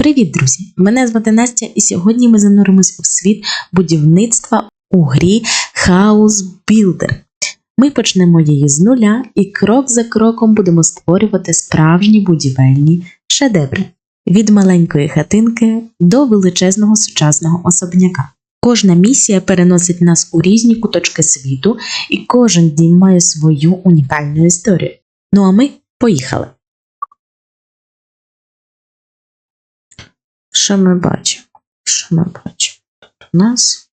Привіт, друзі! Мене звати Настя, і сьогодні ми зануримось у світ будівництва у грі House Builder. Ми почнемо її з нуля і крок за кроком будемо створювати справжні будівельні шедеври від маленької хатинки до величезного сучасного особняка. Кожна місія переносить нас у різні куточки світу, і кожен дім має свою унікальну історію. Ну а ми поїхали! Що ми бачимо? Що ми бачимо? Тут у нас.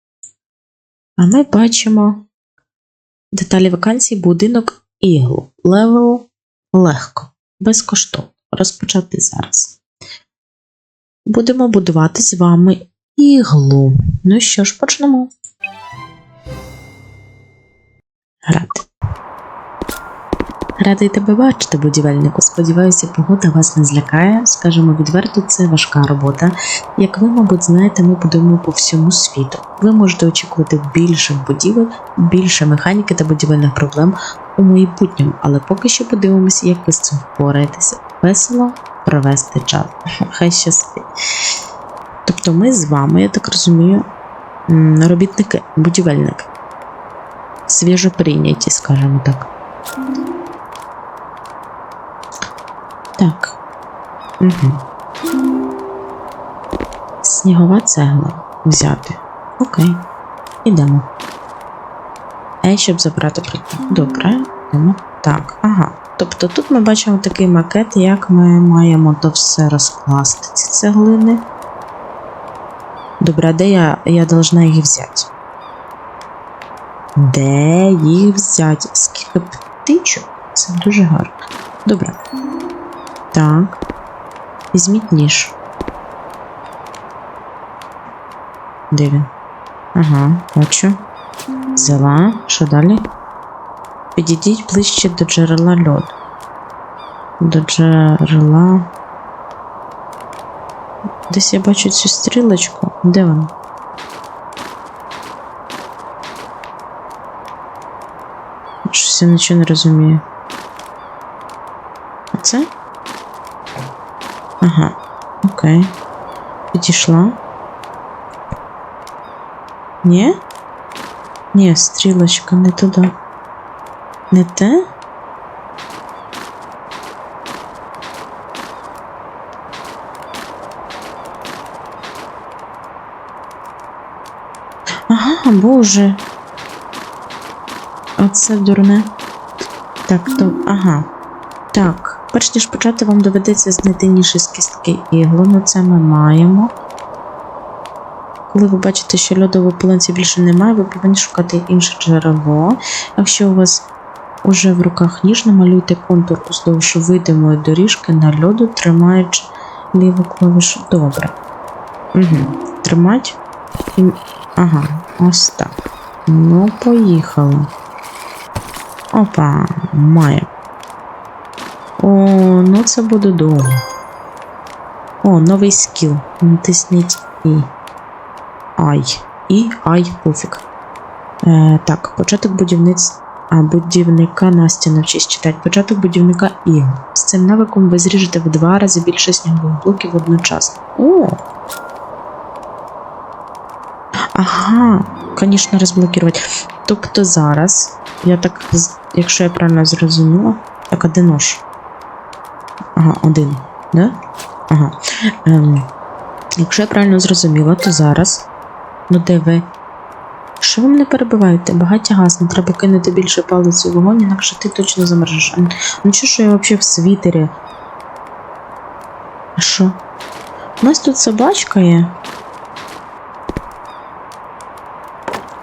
А ми бачимо деталі вакансій будинок іглу. Левел легко, безкоштовно. Розпочати зараз. Будемо будувати з вами іглу. Ну що ж, почнемо. Грати. Радий тебе бачити, будівельнику. Сподіваюся, погода вас не злякає. Скажемо відверто, це важка робота. Як ви, мабуть, знаєте, ми будуємо по всьому світу. Ви можете очікувати більших будівель, більше механіки та будівельних проблем у майбутньому, але поки що подивимося, як ви з цим впораєтеся. Весело провести час. Хай щастить. Тобто ми з вами, я так розумію, робітники, будівельники. Свіжо прийняті, скажімо так. Так. Угу. Снігова цегла взяти. Окей. Ідемо. Е, щоб забрати предмет. Добре, йдемо. Так, ага. Тобто тут ми бачимо такий макет, як ми маємо то все розкласти, ці цеглини. Добре, а де я, я должна їх взяти? Де їх взяти? Скільки птичок? Це дуже гарно. Добре. Так. Візьміть ніж. Де він? Ага, бачу. Взяла. Що далі? Підійдіть ближче до джерела льоду. До джерела. Десь я бачу цю стрілочку. Де вона? Щось я нічого не розумію. А це? Ага, окей. Підійшла. Ні? Ні, стрілочка не туди. Не те? Ага, боже. Оце дурне. Так, то. Ага. Так. Перш ніж почати, вам доведеться знайти ніші з кістки іглу, ну це ми маємо. Коли ви бачите, що льодової полонці більше немає, ви повинні шукати інше джерело. Якщо у вас уже в руках ніж, намалюйте контур уздовж видимої доріжки на льоду, тримаючи ліву клавішу. Добре. Угу. Тримать. Ага, ось так. Ну, поїхали. Опа, має. О, ну це буде довго. О, новий скіл. Натисніть І. Ай. І, ай, пофіг. Е, так, початок будівництва. А, будівника Настя навчись читати. Початок будівника І. З цим навиком ви зріжете в два рази більше снігових блоків одночасно. О! Ага, звісно, розблокувати. Тобто зараз, я так, якщо я правильно зрозуміла, так, а де нож? Ага, один, да? Ага. Ем, якщо я правильно зрозуміла, то зараз. Ну де ви? Що ви мене перебиваєте? Багаття гасне, треба кинути більше палець у вогонь, інакше ти точно замерзеш. Ну що ж я взагалі в світері? А що? У нас тут собачка є.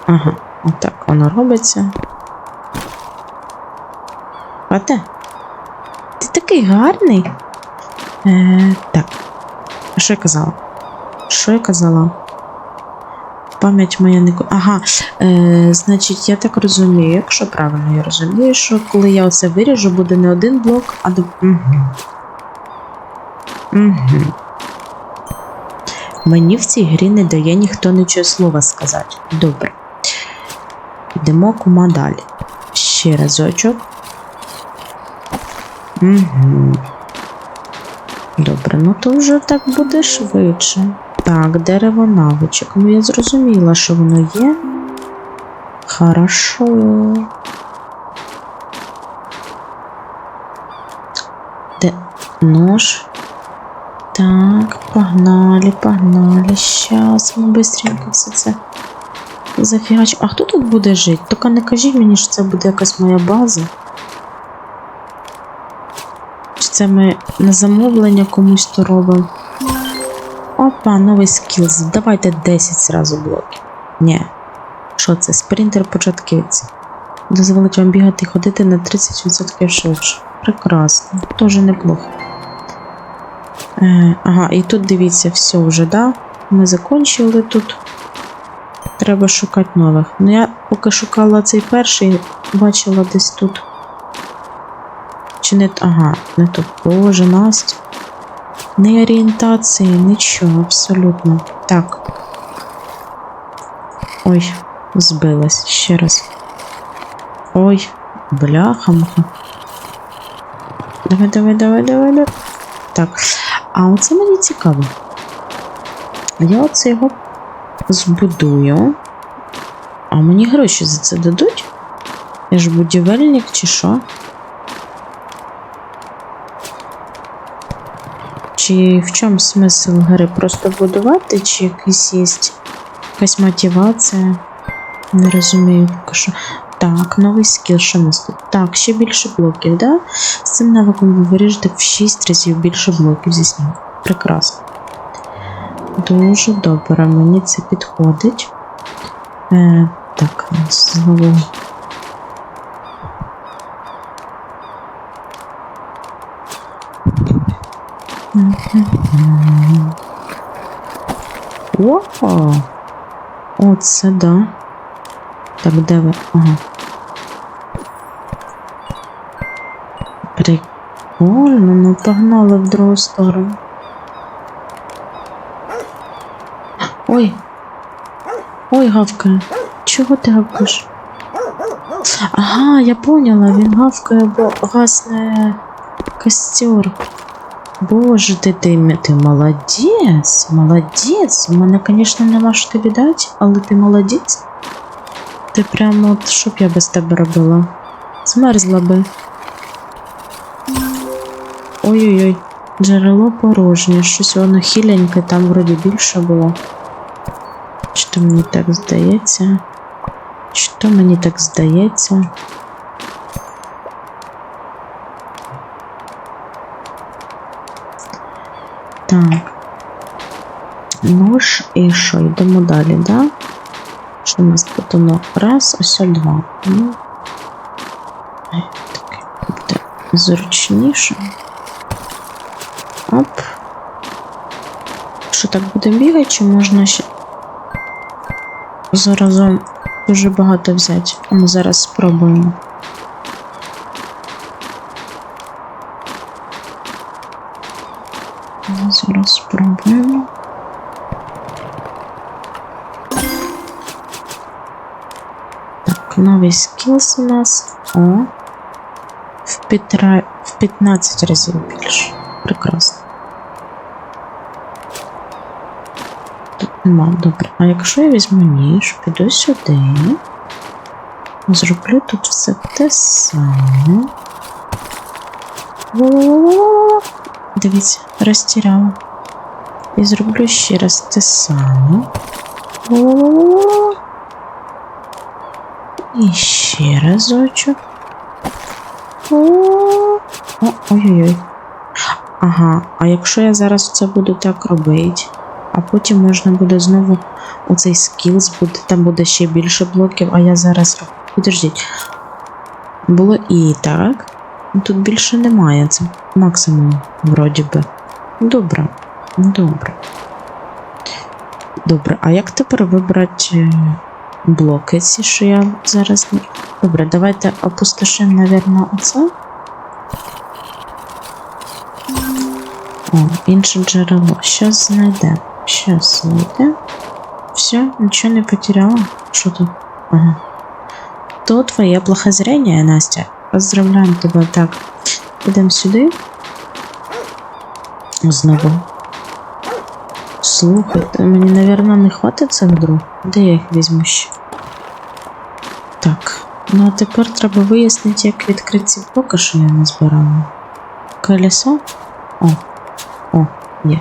Ага, отак воно робиться. Пате? Ти такий гарний. Е, так. Що я казала? Що я казала? Пам'ять моя не. Ага. Е, значить, я так розумію, якщо правильно я розумію, що коли я оце виріжу, буде не один блок, а до. Угу. Угу. Мені в цій грі не дає ніхто нічого слова сказати. Добре. Йдемо кума далі. Ще разочок. Угу. Добре, ну то вже так буде швидше. Так, дерево навичок. Ну я зрозуміла, що воно є. Хорошо. Де нож? Так, погнали, погнали. Щас ми быстренько все це зафігачимо. А хто тут буде жити? Тільки не кажіть мені, що це буде якась моя база. Це ми на замовлення комусь то робимо? Опа, новий скілз. Давайте 10 зразу блоків. Ні. Що це? Спринтер початківець. Дозволить вам бігати і ходити на 30% швидше. Прекрасно. Тоже неплохо. Е, ага, і тут дивіться, все вже, да? Ми закончили тут. Треба шукати нових. Ну я поки шукала цей перший, бачила десь тут. Чи не. Ага, не тут. Боже, Настя. Не орієнтації, нічого, абсолютно. Так. Ой, збилась ще раз. Ой, бляха-муха. Давай, давай, давай, давай, давай. Так. А оце мені цікаво. Я оце його збудую. А мені гроші за це дадуть? Я ж будівельник чи що? Чи в чому смисл гри? Просто будувати, чи якийсь є якась мотивація? Не розумію поки що. Так, новий скіл, що нас тут? Так, ще більше блоків, да? З цим навиком ви виріжете в 6 разів більше блоків зі снігу. Прекрасно. Дуже добре, мені це підходить. Е, так, знову. Вау! Оце да. Так, де ви? Ага. Прикольно, ну погнали в другу сторону. Ой. Ой, гавкає. Чого ти гавкаєш? Ага, я поняла, він гавкає, бо гасне костер. Боже, ти, ти, ти молодець, молодець. У мене, звісно, нема що тобі дати, але ти молодець. Ти прямо от що б я без тебе робила? Змерзла би. Ой-ой-ой, джерело порожнє, щось воно хіленьке, там вроді більше було. Чи то мені так здається? Чи то мені так здається? Так. Нож і що? Йдемо далі, да? Що у нас тут воно? Раз, ось два. Ну, так, буде зручніше. Оп. Що так будемо бігати, чи можна ще заразом дуже багато взяти? Ми зараз спробуємо. Ну, Зараз спробуємо. Так, новий скілс у нас. О. В, п'ятра... в 15 разів більше. Прекрасно. Тут нема, добре. А якщо я візьму ніж, піду сюди. Зроблю тут все те саме. Дивіться, розтіряла. І зроблю ще раз те саме. І ще разочок. Ой-ой-ой. Ага, а якщо я зараз це буду так робити, а потім можна буде знову оцей скілз буде, там буде ще більше блоків, а я зараз. Підождіть. Було і так. Тут більше немає, це максимум, вроді би. Добре, добре. Добре, а як тепер вибрати е, блоки ці, що я зараз. Добре, давайте опустошимо, напевно, оце. О, інше джерело. Щас знайде. Щас знайде. Все, нічого не потеряла. Що тут? Ага. То твоє плохе зрення, Настя. Поздравляємо тебе. Так. Ідемо сюди. Знову. Слухайте, мені, напевно, не хватить дров. Де я їх візьму ще? Так. Ну а тепер треба вияснити, як відкрити ці блоки, що я не збирала. Колесо? О. О, є.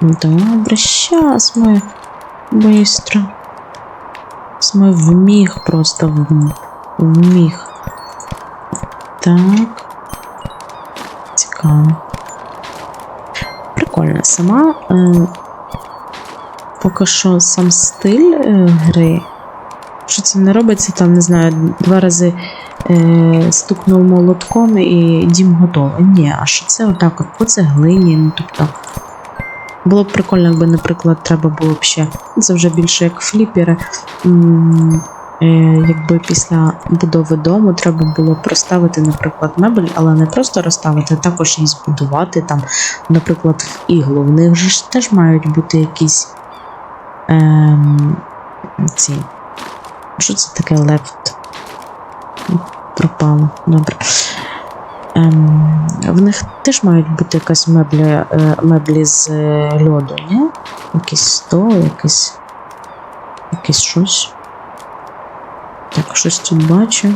Добре, щас ми быстро. Ми вміг просто вміг. Вміг. Так. Цікаво. Прикольно. Сама е, поки що сам стиль е, гри. Що це не робиться, там, не знаю, два рази е, стукнув молотком і дім готовий. Ні, а що це отак от по цеглині, ну тобто. Було б прикольно, якби, наприклад, треба було б ще. Це вже більше як фліпери. м, якби після будови дому треба було проставити, наприклад, мебель, але не просто розставити, а також її збудувати там, наприклад, в іглу. В них же ж теж мають бути якісь ем, ці. Що це таке лефт? Пропало. Добре. Ем, в них теж мають бути якась меблі, е, меблі з е, льоду, ні? Якийсь стол, якийсь. Якийсь щось. Так, щось тут бачу.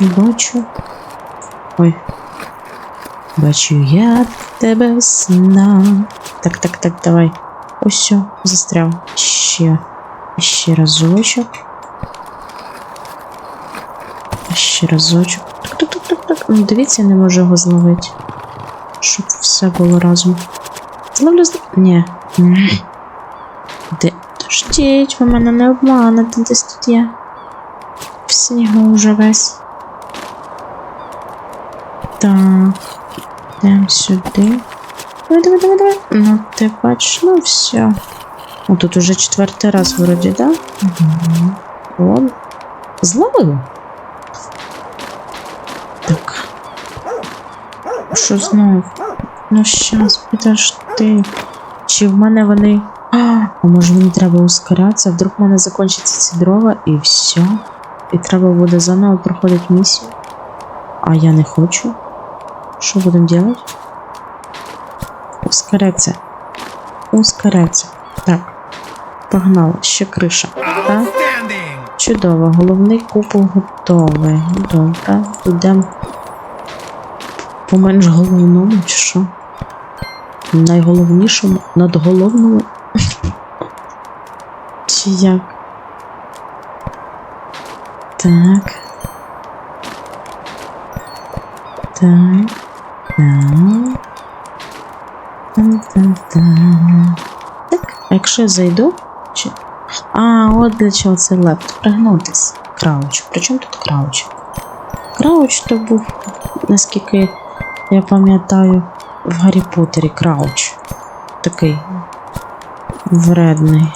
Бачу. Ой. Бачу я тебе сна. Так, так, так, давай. Ось все, застряв. Ще. Ще разочок. Ще разочок. Так, так, так, так. Ну, дивіться, я не можу його зловити. Щоб все було разом. Зловлю з. Ні. Де? Дождіть, ви мене не обманете, десь тут є. Снігу вже весь. Так. Йдемо сюди. Давай, давай, давай, давай. Ну, ти бачиш, ну все. О, тут уже четвертий раз вроді, да? Угу. О, зловили? Так. Що знов? Ну щас, підожди. Чи в мене вони. А може мені треба ускорятися? Вдруг в мене закінчаться ці дрова і все. І треба буде заново проходити місію. А я не хочу. Що будемо робити? Ускоряться. Ускоряться. Так. Погнали. Ще криша. Так? Чудово, головний купол готовий. Добре, йдемо по менш головному, чи що? Найголовнішому, надголовному. Чи як? Так. Так. Так. А якщо я зайду? Чи... А, от для чого це лепт. Пригнутись. Крауч. Причому тут крауч? Крауч то був, наскільки я пам'ятаю, в Гаррі Поттері крауч. Такий вредний.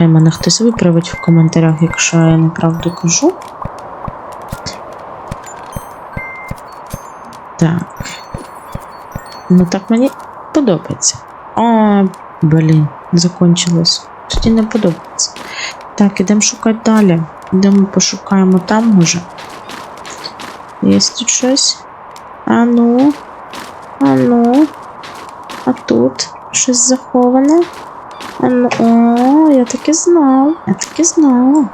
Хай мене хтось виправить в коментарях, якщо я неправду кажу. Так. Ну так мені подобається. А, блін, закончилось. Тоді не подобається. Так, ідемо шукати далі. Ідемо пошукаємо там, може. Є тут щось? А ну. А ну. А тут щось заховане. О, я таки знав. Я таки знала.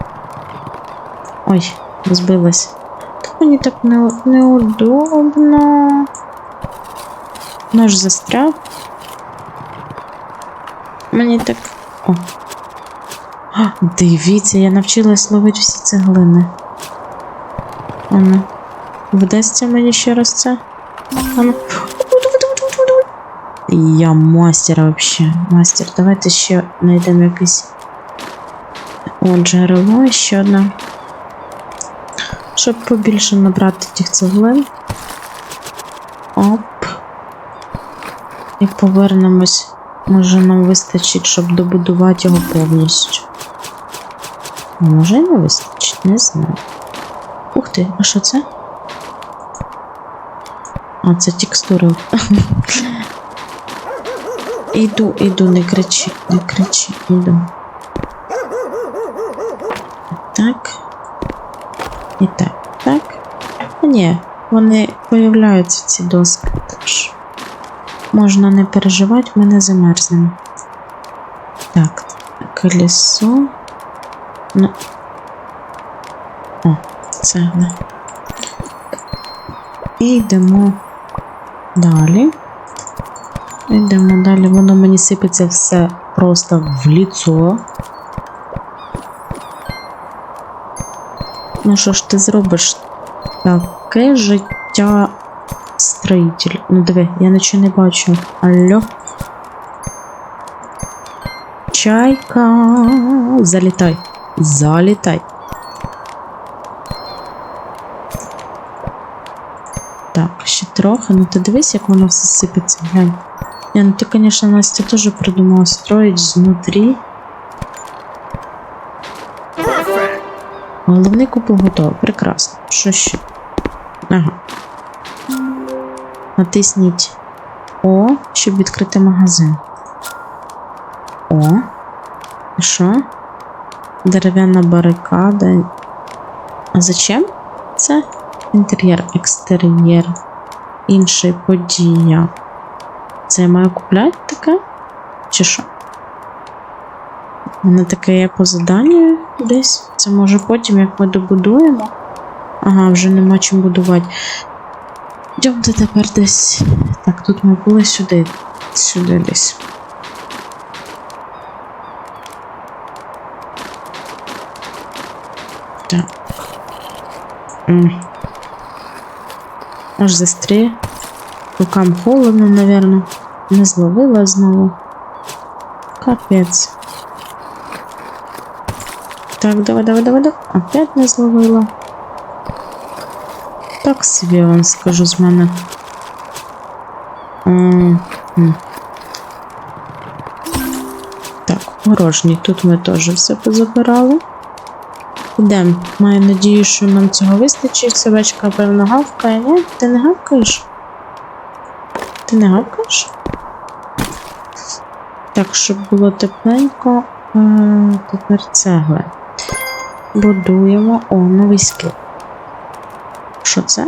Ой, збилась. Так мені так не, неудобно. Нож застряв. Мені так. О. А, дивіться, я навчилась ловити всі цеглини. Ану. Вдасться мені ще раз це? Ану. Я мастер вообще. Мастер. Давайте ще знайдемо якийсь. О, джерело, ще одне. Щоб побільше набрати тих цеглин. Оп. І повернемось. Може нам вистачить, щоб добудувати його повністю. Може і не вистачить, не знаю. Ух ти, а що це? А, це текстури. Іду, іду, не кричи, не кричи, іду. Так. І так, так. Та ні, вони появляються ці доски. Тож можна не переживати, ми не замерзнемо. Так, колесо. Ну. О, цегла. І йдемо далі. Йдемо далі. Воно мені сипеться все просто в ліцо. Ну що ж ти зробиш? Таке життя строїтель. Ну диви, я нічого не бачу. Алло. Чайка. Залітай. Залітай. Так, ще трохи. Ну ти дивись, як воно все сипеться. Глянь. Не, ну ти, конечно, Настя тоже придумала строить знутрі. Головний купол готовий. Прекрасно. Що ще? Ага. Натисніть О, щоб відкрити магазин. О. І що? Дерев'яна барикада. А зачем це? Інтер'єр, екстер'єр. Інші подія. Це я маю купляти таке? Чи що? Мене таке є по заданню десь. Це може потім, як ми добудуємо. Ага, вже нема чим будувати. Йдемте тепер десь. Так, тут ми були сюди. Сюди десь. Так. Аж застрі. Рукам холодно, наверное. Не зловила знову. Капець. Так, давай, давай, давай, давай. Опять не зловила. Так собі вам скажу з мене. М, м. Так, порожній. Тут ми теж все позабирали. Ідемо. Маю надію, що нам цього вистачить. Собачка, певно, гавкає. Ні? Ти не гавкаєш? Ти не гавкаєш? Так, щоб було тепленько, е, тепер цегли. Будуємо. О, новий скіл. Що це?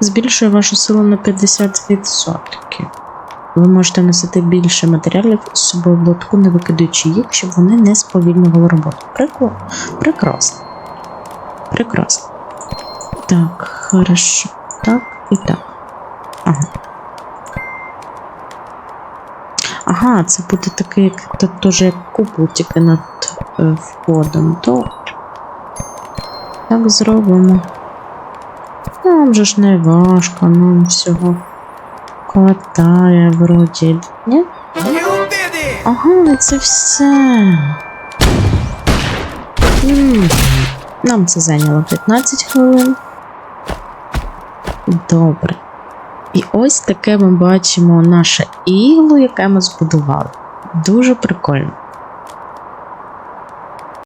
Збільшує вашу силу на 50%. Ви можете носити більше матеріалів з собою в лотку, не викидаючи їх, щоб вони не сповільнювали роботу. Прикол? Прекрасно. Прекрасно. Так, хорошо. Так і так. Ага. Ага, це буде такий, як та- теж як купол, тільки над е, входом. Добре. Так зробимо. Нам же ж не важко, нам всього хватає вроді. Ні? Ага, це все. Нам це зайняло 15 хвилин. Добре. І ось таке ми бачимо наше іглу, яке ми збудували. Дуже прикольно.